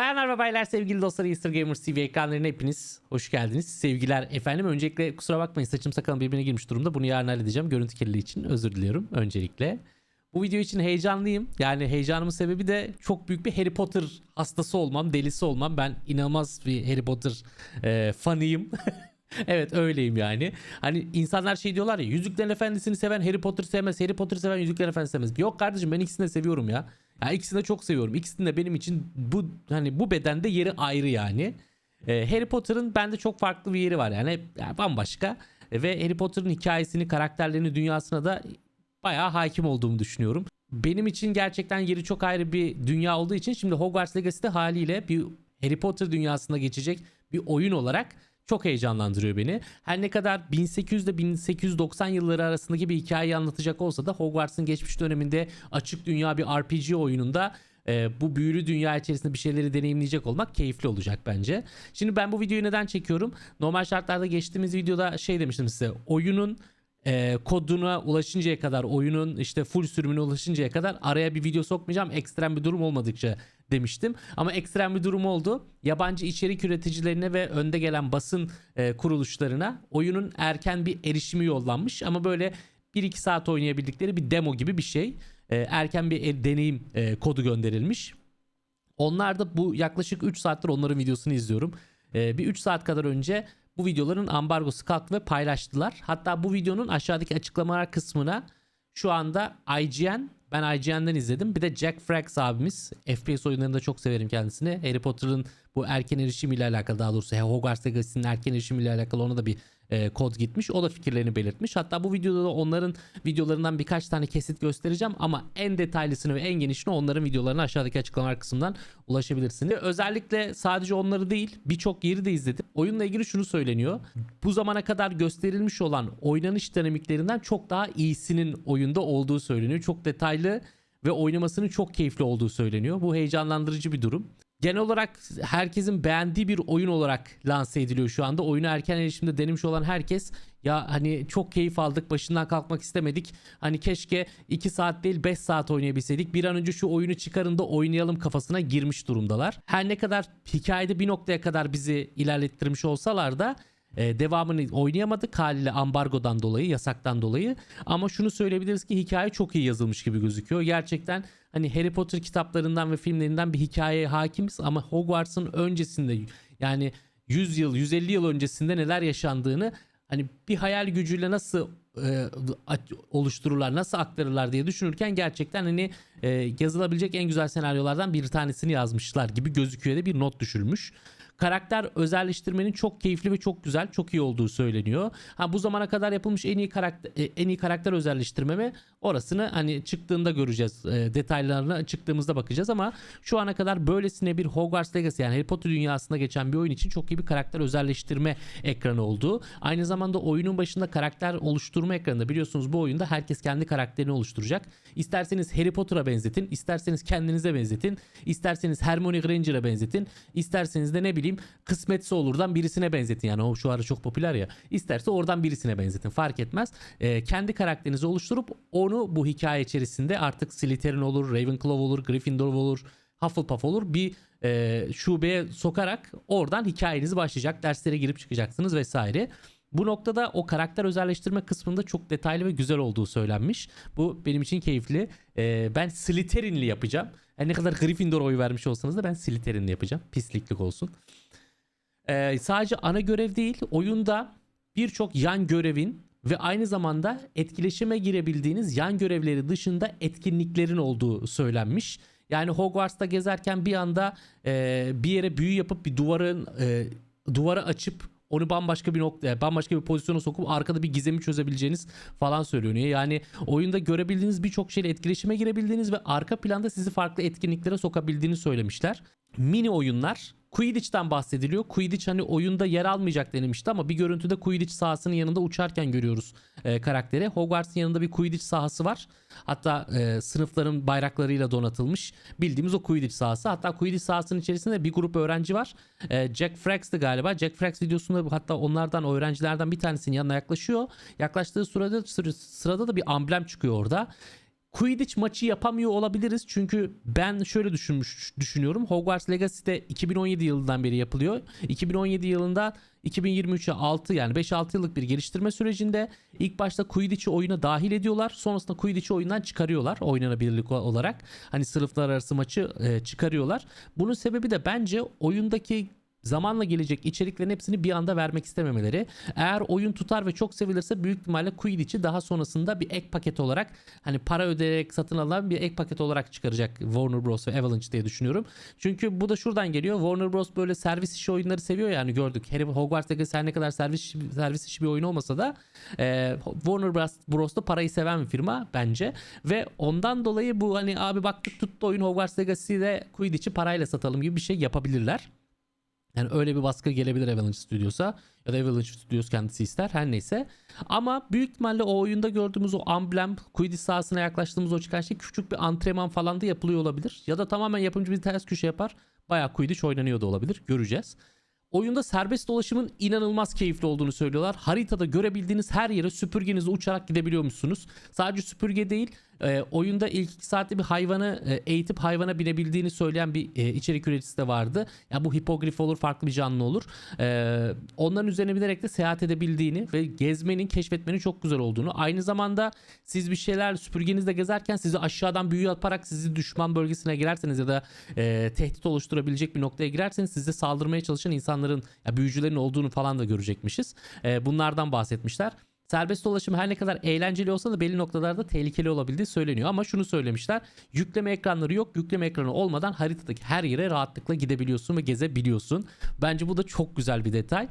Bayanlar ve baylar sevgili dostlar Easter Gamers TV ekranlarına hepiniz hoş geldiniz. Sevgiler efendim. Öncelikle kusura bakmayın saçım sakalım birbirine girmiş durumda. Bunu yarın halledeceğim. Görüntü kirliliği için özür diliyorum öncelikle. Bu video için heyecanlıyım. Yani heyecanımın sebebi de çok büyük bir Harry Potter hastası olmam, delisi olmam. Ben inanılmaz bir Harry Potter e, fanıyım. evet öyleyim yani. Hani insanlar şey diyorlar ya Yüzüklerin Efendisi'ni seven Harry Potter sevmez. Harry Potter seven Yüzüklerin Efendisi sevmez. Yok kardeşim ben ikisini de seviyorum ya. Ya ikisini de çok seviyorum. İkisinin de benim için bu hani bu bedende yeri ayrı yani. Ee, Harry Potter'ın bende çok farklı bir yeri var yani, yani bambaşka. Ve Harry Potter'ın hikayesini, karakterlerini, dünyasına da bayağı hakim olduğumu düşünüyorum. Benim için gerçekten yeri çok ayrı bir dünya olduğu için şimdi Hogwarts Legacy'de haliyle bir Harry Potter dünyasına geçecek bir oyun olarak çok heyecanlandırıyor beni. Her ne kadar 1800 ile 1890 yılları arasındaki bir hikayeyi anlatacak olsa da Hogwarts'ın geçmiş döneminde açık dünya bir RPG oyununda e, bu büyülü dünya içerisinde bir şeyleri deneyimleyecek olmak keyifli olacak bence. Şimdi ben bu videoyu neden çekiyorum? Normal şartlarda geçtiğimiz videoda şey demiştim size. Oyunun e, koduna ulaşıncaya kadar oyunun işte full sürümüne ulaşıncaya kadar araya bir video sokmayacağım ekstrem bir durum olmadıkça demiştim. Ama ekstrem bir durum oldu. Yabancı içerik üreticilerine ve önde gelen basın e, kuruluşlarına oyunun erken bir erişimi yollanmış ama böyle 1-2 saat oynayabildikleri bir demo gibi bir şey. E, erken bir el- deneyim e, kodu gönderilmiş. Onlar da bu yaklaşık 3 saattir onların videosunu izliyorum. Ee, bir 3 saat kadar önce bu videoların ambargosu kalktı ve paylaştılar. Hatta bu videonun aşağıdaki açıklamalar kısmına şu anda IGN ben IGN'den izledim. Bir de Jack Frax abimiz. FPS oyunlarında çok severim kendisini. Harry Potter'ın bu erken erişimiyle alakalı daha doğrusu Hogwarts Legacy'nin erken erişimiyle alakalı ona da bir e, kod gitmiş. O da fikirlerini belirtmiş. Hatta bu videoda da onların videolarından birkaç tane kesit göstereceğim ama en detaylısını ve en genişini onların videolarına aşağıdaki açıklamalar kısmından ulaşabilirsiniz. Özellikle sadece onları değil birçok yeri de izledim. Oyunla ilgili şunu söyleniyor. Bu zamana kadar gösterilmiş olan oynanış dinamiklerinden çok daha iyisinin oyunda olduğu söyleniyor. Çok detaylı ve oynamasının çok keyifli olduğu söyleniyor. Bu heyecanlandırıcı bir durum. Genel olarak herkesin beğendiği bir oyun olarak lanse ediliyor şu anda. Oyunu erken erişimde denemiş olan herkes ya hani çok keyif aldık başından kalkmak istemedik. Hani keşke 2 saat değil 5 saat oynayabilseydik. Bir an önce şu oyunu çıkarın da oynayalım kafasına girmiş durumdalar. Her ne kadar hikayede bir noktaya kadar bizi ilerlettirmiş olsalar da e, devamını oynayamadık haliyle ambargodan dolayı, yasaktan dolayı. Ama şunu söyleyebiliriz ki hikaye çok iyi yazılmış gibi gözüküyor. Gerçekten hani Harry Potter kitaplarından ve filmlerinden bir hikayeye hakimiz ama Hogwarts'ın öncesinde yani 100 yıl, 150 yıl öncesinde neler yaşandığını hani bir hayal gücüyle nasıl e, oluştururlar, nasıl aktarırlar diye düşünürken gerçekten hani e, yazılabilecek en güzel senaryolardan bir tanesini yazmışlar gibi gözüküyor da bir not düşülmüş. Karakter özelleştirmenin çok keyifli ve çok güzel, çok iyi olduğu söyleniyor. Ha bu zamana kadar yapılmış en iyi karakter e, en iyi karakter özelleştirme mi? Orasını hani çıktığında göreceğiz. E, detaylarına çıktığımızda bakacağız ama şu ana kadar böylesine bir Hogwarts Legacy yani Harry Potter dünyasında geçen bir oyun için çok iyi bir karakter özelleştirme ekranı oldu. Aynı zamanda oyunun başında karakter oluşturma ekranında biliyorsunuz bu oyunda herkes kendi karakterini oluşturacak. İsterseniz Harry Potter'a benzetin, isterseniz kendinize benzetin, isterseniz Hermione Granger'a benzetin, isterseniz de ne bileyim kısmetse olurdan birisine benzetin. Yani o şu ara çok popüler ya. İsterse oradan birisine benzetin fark etmez. Ee, kendi karakterinizi oluşturup onu bu hikaye içerisinde artık Slytherin olur, Ravenclaw olur, Gryffindor olur, Hufflepuff olur bir e, şubeye sokarak oradan hikayeniz başlayacak. Derslere girip çıkacaksınız vesaire. Bu noktada o karakter özelleştirme kısmında çok detaylı ve güzel olduğu söylenmiş. Bu benim için keyifli. Ee, ben Slytherin'li yapacağım. Her ne kadar Gryffindor oy vermiş olsanız da ben Slytherin'li yapacağım. Pisliklik olsun. Ee, sadece ana görev değil, oyunda birçok yan görevin ve aynı zamanda etkileşime girebildiğiniz yan görevleri dışında etkinliklerin olduğu söylenmiş. Yani Hogwarts'ta gezerken bir anda e, bir yere büyü yapıp bir duvarın e, duvarı açıp onu bambaşka bir nokta, bambaşka bir pozisyona sokup arkada bir gizemi çözebileceğiniz falan söyleniyor. Yani oyunda görebildiğiniz birçok şeyle etkileşime girebildiğiniz ve arka planda sizi farklı etkinliklere sokabildiğini söylemişler. Mini oyunlar Quidditch'ten bahsediliyor. Quidditch hani oyunda yer almayacak denilmişti ama bir görüntüde Quidditch sahasının yanında uçarken görüyoruz e, karakteri. Hogwarts'ın yanında bir Quidditch sahası var. Hatta e, sınıfların bayraklarıyla donatılmış. Bildiğimiz o Quidditch sahası. Hatta Quidditch sahasının içerisinde bir grup öğrenci var. E, Jack Frax'tı galiba. Jack Frax videosunda hatta onlardan öğrencilerden bir tanesinin yanına yaklaşıyor. Yaklaştığı sırada, sırada da bir amblem çıkıyor orada. Quidditch maçı yapamıyor olabiliriz. Çünkü ben şöyle düşünmüş düşünüyorum. Hogwarts Legacy'de 2017 yılından beri yapılıyor. 2017 yılında 2023'e 6 yani 5-6 yıllık bir geliştirme sürecinde ilk başta Quidditch'i oyuna dahil ediyorlar. Sonrasında Quidditch'i oyundan çıkarıyorlar oynanabilirlik olarak. Hani sınıflar arası maçı e, çıkarıyorlar. Bunun sebebi de bence oyundaki zamanla gelecek içeriklerin hepsini bir anda vermek istememeleri. Eğer oyun tutar ve çok sevilirse büyük ihtimalle Quidditch'i daha sonrasında bir ek paket olarak hani para ödeyerek satın alınan bir ek paket olarak çıkaracak Warner Bros ve Avalanche diye düşünüyorum. Çünkü bu da şuradan geliyor. Warner Bros böyle servis işi oyunları seviyor yani gördük. Harry Hogwarts Legacy her ne kadar servis servis işi bir oyun olmasa da e, Warner Bros, Bros da parayı seven bir firma bence ve ondan dolayı bu hani abi baktık tuttu oyun Hogwarts Legacy'de Quidditch'i parayla satalım gibi bir şey yapabilirler. Yani öyle bir baskı gelebilir Avalanche Studios'a ya da Avalanche Studios kendisi ister her neyse. Ama büyük ihtimalle o oyunda gördüğümüz o amblem, Quidditch sahasına yaklaştığımız o çıkan şey küçük bir antrenman falan da yapılıyor olabilir. Ya da tamamen yapımcı bir ters köşe yapar. Bayağı Quidditch oynanıyor da olabilir. Göreceğiz. Oyunda serbest dolaşımın inanılmaz keyifli olduğunu söylüyorlar. Haritada görebildiğiniz her yere süpürgenizle uçarak gidebiliyormuşsunuz. Sadece süpürge değil, e, oyunda ilk iki saatte bir hayvanı e, eğitip hayvana binebildiğini söyleyen bir e, içerik üreticisi de vardı. Ya bu hipogrif olur, farklı bir canlı olur. E, onların üzerine binerek de seyahat edebildiğini ve gezmenin, keşfetmenin çok güzel olduğunu. Aynı zamanda siz bir şeyler süpürgenizle gezerken sizi aşağıdan büyü yaparak sizi düşman bölgesine girerseniz ya da e, tehdit oluşturabilecek bir noktaya girerseniz size saldırmaya çalışan insanların, ya büyücülerin olduğunu falan da görecekmişiz. E, bunlardan bahsetmişler. Serbest dolaşım her ne kadar eğlenceli olsa da belli noktalarda tehlikeli olabildiği söyleniyor. Ama şunu söylemişler. Yükleme ekranları yok. Yükleme ekranı olmadan haritadaki her yere rahatlıkla gidebiliyorsun ve gezebiliyorsun. Bence bu da çok güzel bir detay.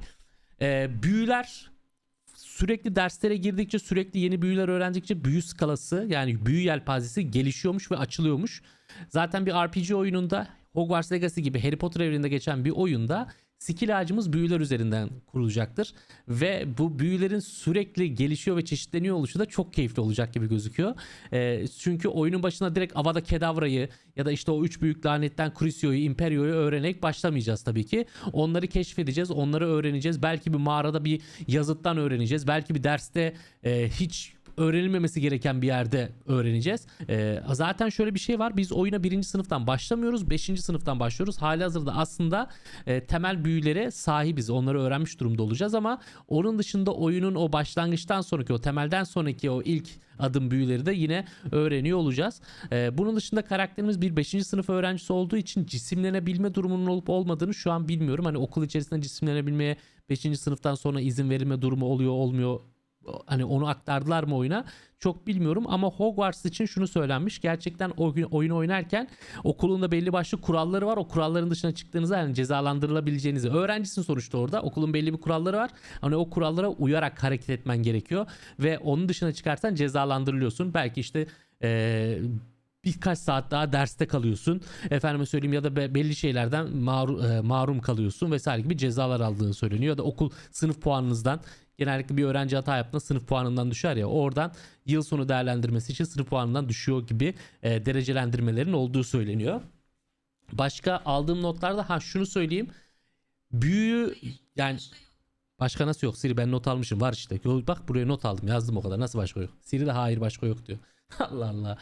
Ee, büyüler sürekli derslere girdikçe sürekli yeni büyüler öğrendikçe büyü skalası yani büyü yelpazesi gelişiyormuş ve açılıyormuş. Zaten bir RPG oyununda Hogwarts Legacy gibi Harry Potter evreninde geçen bir oyunda skill ağacımız büyüler üzerinden kurulacaktır. Ve bu büyülerin sürekli gelişiyor ve çeşitleniyor oluşu da çok keyifli olacak gibi gözüküyor. E, çünkü oyunun başına direkt Avada Kedavra'yı ya da işte o üç büyük lanetten Crucio'yu, Imperio'yu öğrenerek başlamayacağız tabii ki. Onları keşfedeceğiz, onları öğreneceğiz. Belki bir mağarada bir yazıttan öğreneceğiz. Belki bir derste e, hiç öğrenilmemesi gereken bir yerde öğreneceğiz. Ee, zaten şöyle bir şey var. Biz oyuna birinci sınıftan başlamıyoruz. Beşinci sınıftan başlıyoruz. Hali hazırda aslında e, temel büyülere sahibiz. Onları öğrenmiş durumda olacağız ama onun dışında oyunun o başlangıçtan sonraki o temelden sonraki o ilk adım büyüleri de yine öğreniyor olacağız. Ee, bunun dışında karakterimiz bir 5. sınıf öğrencisi olduğu için cisimlenebilme durumunun olup olmadığını şu an bilmiyorum. Hani okul içerisinde cisimlenebilmeye 5. sınıftan sonra izin verilme durumu oluyor olmuyor hani onu aktardılar mı oyuna çok bilmiyorum ama Hogwarts için şunu söylenmiş. Gerçekten o gün oyun oynarken okulunda belli başlı kuralları var. O kuralların dışına çıktığınızda yani cezalandırılabileceğinizi öğrencisin sonuçta orada. Okulun belli bir kuralları var. Hani o kurallara uyarak hareket etmen gerekiyor ve onun dışına çıkarsan cezalandırılıyorsun. Belki işte ee, birkaç saat daha derste kalıyorsun. Efendime söyleyeyim ya da belli şeylerden maru, e, mahrum kalıyorsun vesaire gibi cezalar aldığını söyleniyor. Ya da okul sınıf puanınızdan genellikle bir öğrenci hata yaptığında sınıf puanından düşer ya oradan yıl sonu değerlendirmesi için sınıf puanından düşüyor gibi e, derecelendirmelerin olduğu söyleniyor. Başka aldığım notlarda ha şunu söyleyeyim. Büyü yani başka nasıl yok Siri ben not almışım var işte. Bak buraya not aldım yazdım o kadar nasıl başka yok. Siri de hayır başka yok diyor. Allah Allah.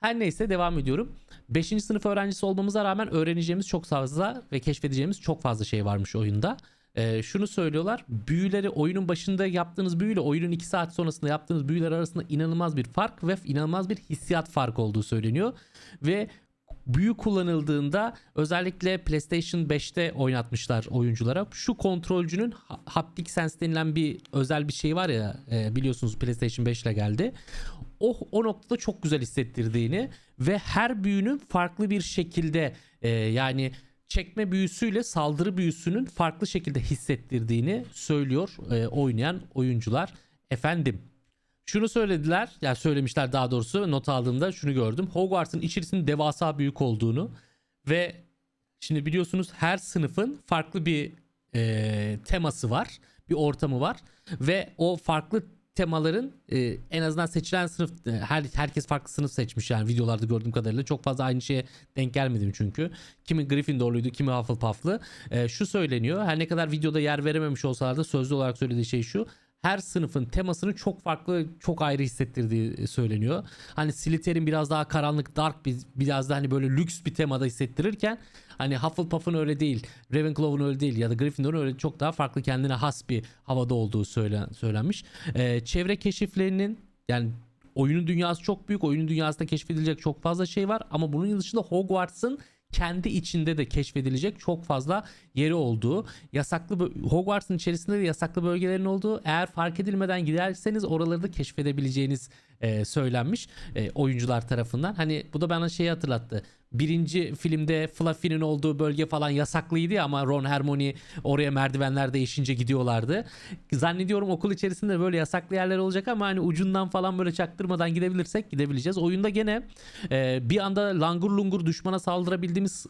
Her neyse devam ediyorum. 5. sınıf öğrencisi olmamıza rağmen öğreneceğimiz çok fazla ve keşfedeceğimiz çok fazla şey varmış oyunda. Ee, şunu söylüyorlar. Büyüleri oyunun başında yaptığınız büyüyle oyunun 2 saat sonrasında yaptığınız büyüler arasında inanılmaz bir fark ve inanılmaz bir hissiyat farkı olduğu söyleniyor. Ve büyü kullanıldığında özellikle PlayStation 5'te oynatmışlar oyunculara. Şu kontrolcünün haptic sense denilen bir özel bir şey var ya e, biliyorsunuz PlayStation 5 ile geldi. O, o noktada çok güzel hissettirdiğini ve her büyünün farklı bir şekilde e, yani çekme büyüsüyle saldırı büyüsünün farklı şekilde hissettirdiğini söylüyor e, oynayan oyuncular. Efendim şunu söylediler ya yani söylemişler daha doğrusu not aldığımda şunu gördüm. Hogwarts'ın içerisinin devasa büyük olduğunu ve şimdi biliyorsunuz her sınıfın farklı bir e, teması var. Bir ortamı var ve o farklı temaların e, en azından seçilen sınıf e, her herkes farklı sınıf seçmiş yani videolarda gördüğüm kadarıyla çok fazla aynı şeye denk gelmedim çünkü. Kimi Gryffindorluydu, kimi Hufflepuff'lı. E, şu söyleniyor. Her ne kadar videoda yer verememiş olsalar da sözlü olarak söylediği şey şu. Her sınıfın temasını çok farklı, çok ayrı hissettirdiği söyleniyor. Hani Slytherin biraz daha karanlık, dark bir biraz da hani böyle lüks bir temada hissettirirken hani Hufflepuff'un öyle değil, Ravenclaw'un öyle değil ya da Gryffindor'un öyle çok daha farklı kendine has bir havada olduğu söylen, söylenmiş. Ee, çevre keşiflerinin yani oyunun dünyası çok büyük. Oyunun dünyasında keşfedilecek çok fazla şey var ama bunun dışında Hogwarts'ın kendi içinde de keşfedilecek çok fazla yeri olduğu, yasaklı Hogwarts'ın içerisinde de yasaklı bölgelerin olduğu, eğer fark edilmeden giderseniz oraları da keşfedebileceğiniz e, söylenmiş e, oyuncular tarafından. Hani bu da bana şeyi hatırlattı. Birinci filmde Fluffy'nin olduğu bölge falan yasaklıydı ya ama Ron Hermione oraya merdivenler değişince gidiyorlardı. Zannediyorum okul içerisinde böyle yasaklı yerler olacak ama hani ucundan falan böyle çaktırmadan gidebilirsek gidebileceğiz. Oyunda gene e, bir anda langur lungur düşmana saldırabildiğimiz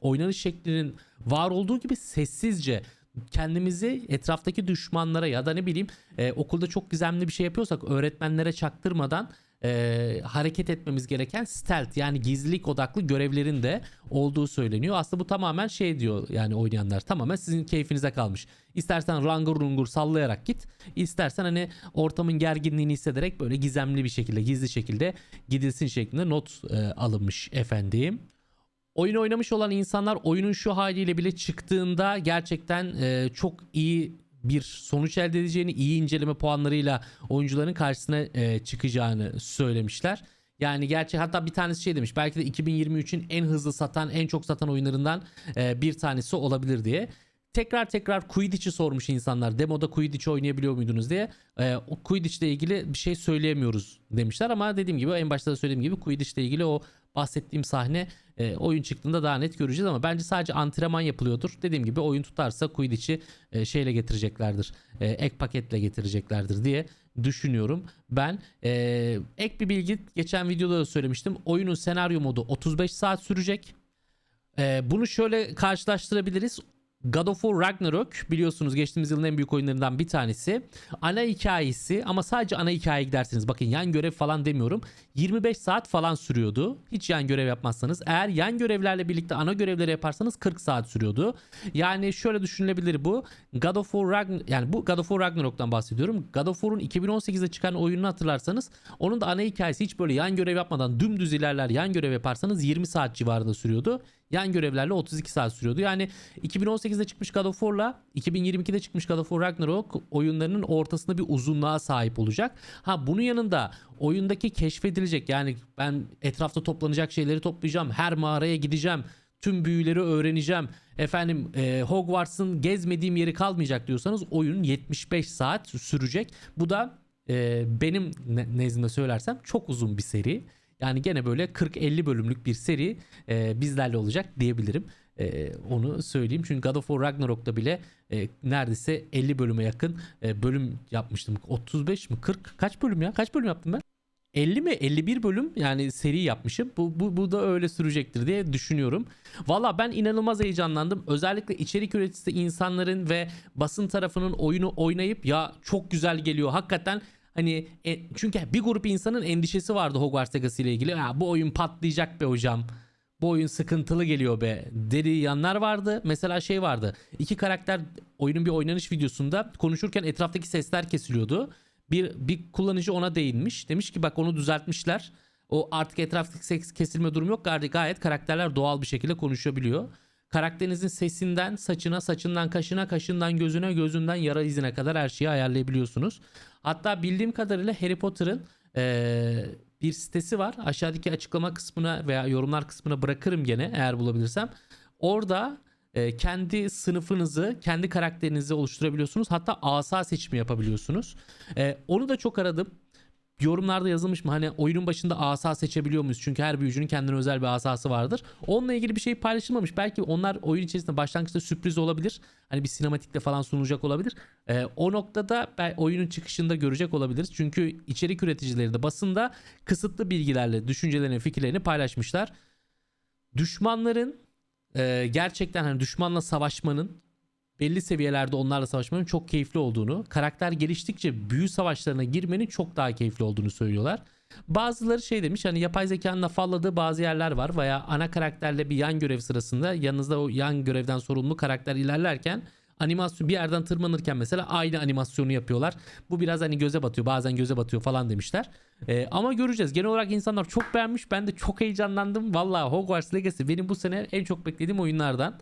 oynanış şeklinin var olduğu gibi sessizce kendimizi etraftaki düşmanlara ya da ne bileyim e, okulda çok gizemli bir şey yapıyorsak öğretmenlere çaktırmadan e, hareket etmemiz gereken stealth yani gizlilik odaklı görevlerin de olduğu söyleniyor. Aslında bu tamamen şey diyor yani oynayanlar tamamen sizin keyfinize kalmış. İstersen rangur rungur sallayarak git. istersen hani ortamın gerginliğini hissederek böyle gizemli bir şekilde gizli şekilde gidilsin şeklinde not e, alınmış efendim. Oyun oynamış olan insanlar oyunun şu haliyle bile çıktığında gerçekten e, çok iyi bir sonuç elde edeceğini, iyi inceleme puanlarıyla oyuncuların karşısına e, çıkacağını söylemişler. Yani gerçi hatta bir tanesi şey demiş belki de 2023'ün en hızlı satan, en çok satan oyunlarından e, bir tanesi olabilir diye. Tekrar tekrar Quidditch'i sormuş insanlar. Demoda Quidditch oynayabiliyor muydunuz diye. E, o Quidditch ile ilgili bir şey söyleyemiyoruz demişler ama dediğim gibi en başta da söylediğim gibi Quidditch ile ilgili o bahsettiğim sahne e, oyun çıktığında daha net göreceğiz ama bence sadece antrenman yapılıyordur. Dediğim gibi oyun tutarsa Quidditch'i e, şeyle getireceklerdir. E, ek paketle getireceklerdir diye düşünüyorum. Ben e, ek bir bilgi geçen videoda da söylemiştim. Oyunun senaryo modu 35 saat sürecek. E, bunu şöyle karşılaştırabiliriz. God of War Ragnarok biliyorsunuz geçtiğimiz yılın en büyük oyunlarından bir tanesi. Ana hikayesi ama sadece ana hikayeye giderseniz bakın yan görev falan demiyorum. 25 saat falan sürüyordu. Hiç yan görev yapmazsanız. Eğer yan görevlerle birlikte ana görevleri yaparsanız 40 saat sürüyordu. Yani şöyle düşünülebilir bu. God of War Ragn yani bu God of War Ragnarok'tan bahsediyorum. God of War'un 2018'de çıkan oyununu hatırlarsanız onun da ana hikayesi hiç böyle yan görev yapmadan dümdüz ilerler yan görev yaparsanız 20 saat civarında sürüyordu. Yan görevlerle 32 saat sürüyordu. Yani 2018'de çıkmış God of War'la 2022'de çıkmış God of War Ragnarok oyunlarının ortasında bir uzunluğa sahip olacak. Ha bunun yanında oyundaki keşfedilecek yani ben etrafta toplanacak şeyleri toplayacağım. Her mağaraya gideceğim. Tüm büyüleri öğreneceğim. Efendim e, Hogwarts'ın gezmediğim yeri kalmayacak diyorsanız oyun 75 saat sürecek. Bu da e, benim ne- nezdimde söylersem çok uzun bir seri. Yani gene böyle 40-50 bölümlük bir seri e, bizlerle olacak diyebilirim. E, onu söyleyeyim. Çünkü God of War Ragnarok'ta bile e, neredeyse 50 bölüme yakın e, bölüm yapmıştım. 35 mi 40 kaç bölüm ya? Kaç bölüm yaptım ben? 50 mi 51 bölüm yani seri yapmışım. Bu, bu, bu da öyle sürecektir diye düşünüyorum. Valla ben inanılmaz heyecanlandım. Özellikle içerik üreticisi insanların ve basın tarafının oyunu oynayıp ya çok güzel geliyor. Hakikaten hani e, çünkü bir grup insanın endişesi vardı Hogwarts Legacy ile ilgili. Ya bu oyun patlayacak be hocam. Bu oyun sıkıntılı geliyor be dediği yanlar vardı. Mesela şey vardı. İki karakter oyunun bir oynanış videosunda konuşurken etraftaki sesler kesiliyordu. Bir, bir kullanıcı ona değinmiş. Demiş ki bak onu düzeltmişler. O artık etraftaki ses kesilme durumu yok. Gayet, karakterler doğal bir şekilde konuşabiliyor. Karakterinizin sesinden saçına, saçından kaşına, kaşından gözüne, gözünden yara izine kadar her şeyi ayarlayabiliyorsunuz. Hatta bildiğim kadarıyla Harry Potter'ın eee, bir sitesi var. Aşağıdaki açıklama kısmına veya yorumlar kısmına bırakırım gene eğer bulabilirsem. Orada e, kendi sınıfınızı, kendi karakterinizi oluşturabiliyorsunuz. Hatta asa seçimi yapabiliyorsunuz. E, onu da çok aradım. Yorumlarda yazılmış mı hani oyunun başında asa seçebiliyor muyuz? Çünkü her büyücünün kendine özel bir asası vardır. Onunla ilgili bir şey paylaşılmamış. Belki onlar oyun içerisinde başlangıçta sürpriz olabilir. Hani bir sinematikle falan sunulacak olabilir. Ee, o noktada ben oyunun çıkışında görecek olabiliriz. Çünkü içerik üreticileri de basında kısıtlı bilgilerle düşüncelerini, fikirlerini paylaşmışlar. Düşmanların e, gerçekten hani düşmanla savaşmanın belli seviyelerde onlarla savaşmanın çok keyifli olduğunu, karakter geliştikçe büyü savaşlarına girmenin çok daha keyifli olduğunu söylüyorlar. Bazıları şey demiş hani yapay zekanın afalladığı bazı yerler var veya ana karakterle bir yan görev sırasında yanınızda o yan görevden sorumlu karakter ilerlerken animasyon bir yerden tırmanırken mesela aynı animasyonu yapıyorlar. Bu biraz hani göze batıyor bazen göze batıyor falan demişler. Ee, ama göreceğiz. Genel olarak insanlar çok beğenmiş. Ben de çok heyecanlandım. Valla Hogwarts Legacy benim bu sene en çok beklediğim oyunlardan.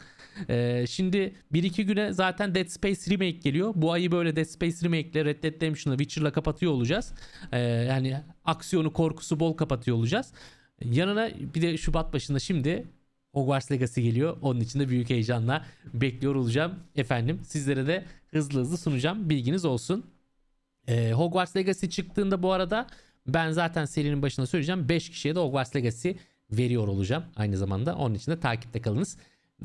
Ee, şimdi 1-2 güne zaten Dead Space Remake geliyor. Bu ayı böyle Dead Space Remake ile Red Dead Redemption'la Witcher'la kapatıyor olacağız. Ee, yani aksiyonu korkusu bol kapatıyor olacağız. Yanına bir de Şubat başında şimdi Hogwarts Legacy geliyor. Onun için de büyük heyecanla bekliyor olacağım efendim. Sizlere de hızlı hızlı sunacağım. Bilginiz olsun. Ee, Hogwarts Legacy çıktığında bu arada ben zaten serinin başında söyleyeceğim. 5 kişiye de Hogwarts Legacy veriyor olacağım aynı zamanda. Onun için de takipte kalınız.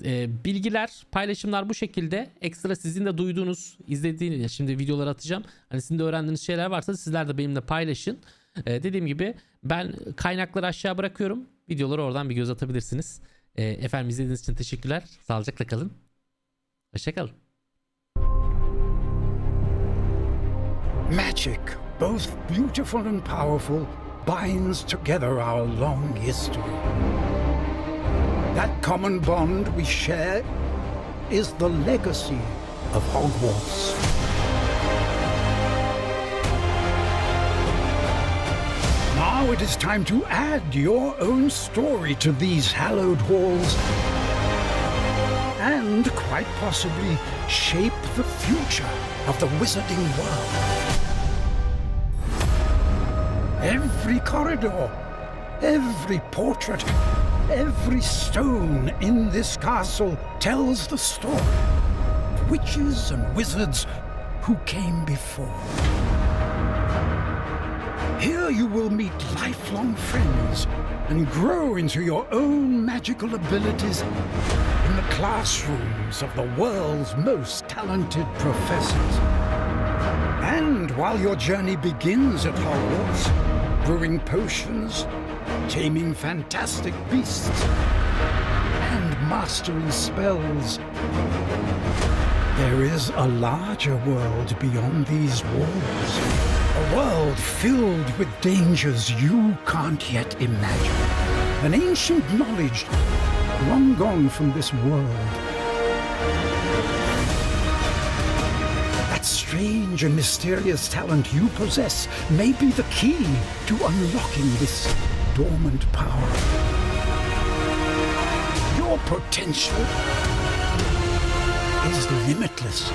Ee, bilgiler, paylaşımlar bu şekilde. Ekstra sizin de duyduğunuz, izlediğiniz, şimdi videoları atacağım. Hani sizin de öğrendiğiniz şeyler varsa sizler de benimle paylaşın. Ee, dediğim gibi ben kaynakları aşağı bırakıyorum. Videoları oradan bir göz atabilirsiniz. Ee, efendim izlediğiniz için teşekkürler. Sağlıcakla kalın. Hoşçakalın. Magic, both beautiful and powerful, binds together our long history. That common bond we share is the legacy of Hogwarts. Now it is time to add your own story to these hallowed halls and quite possibly shape the future of the wizarding world. Every corridor, every portrait, every stone in this castle tells the story witches and wizards who came before. Here you will meet lifelong friends and grow into your own magical abilities in the classrooms of the world's most talented professors. And while your journey begins at Hogwarts, brewing potions, taming fantastic beasts, and mastering spells, there is a larger world beyond these walls. A world filled with dangers you can't yet imagine. An ancient knowledge long gone from this world. That strange and mysterious talent you possess may be the key to unlocking this dormant power. Your potential is limitless.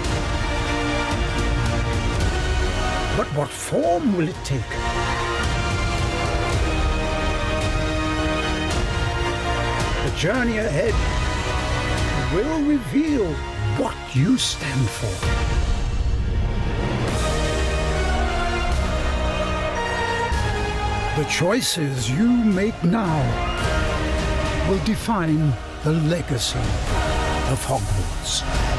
But what form will it take? The journey ahead will reveal what you stand for. The choices you make now will define the legacy of Hogwarts.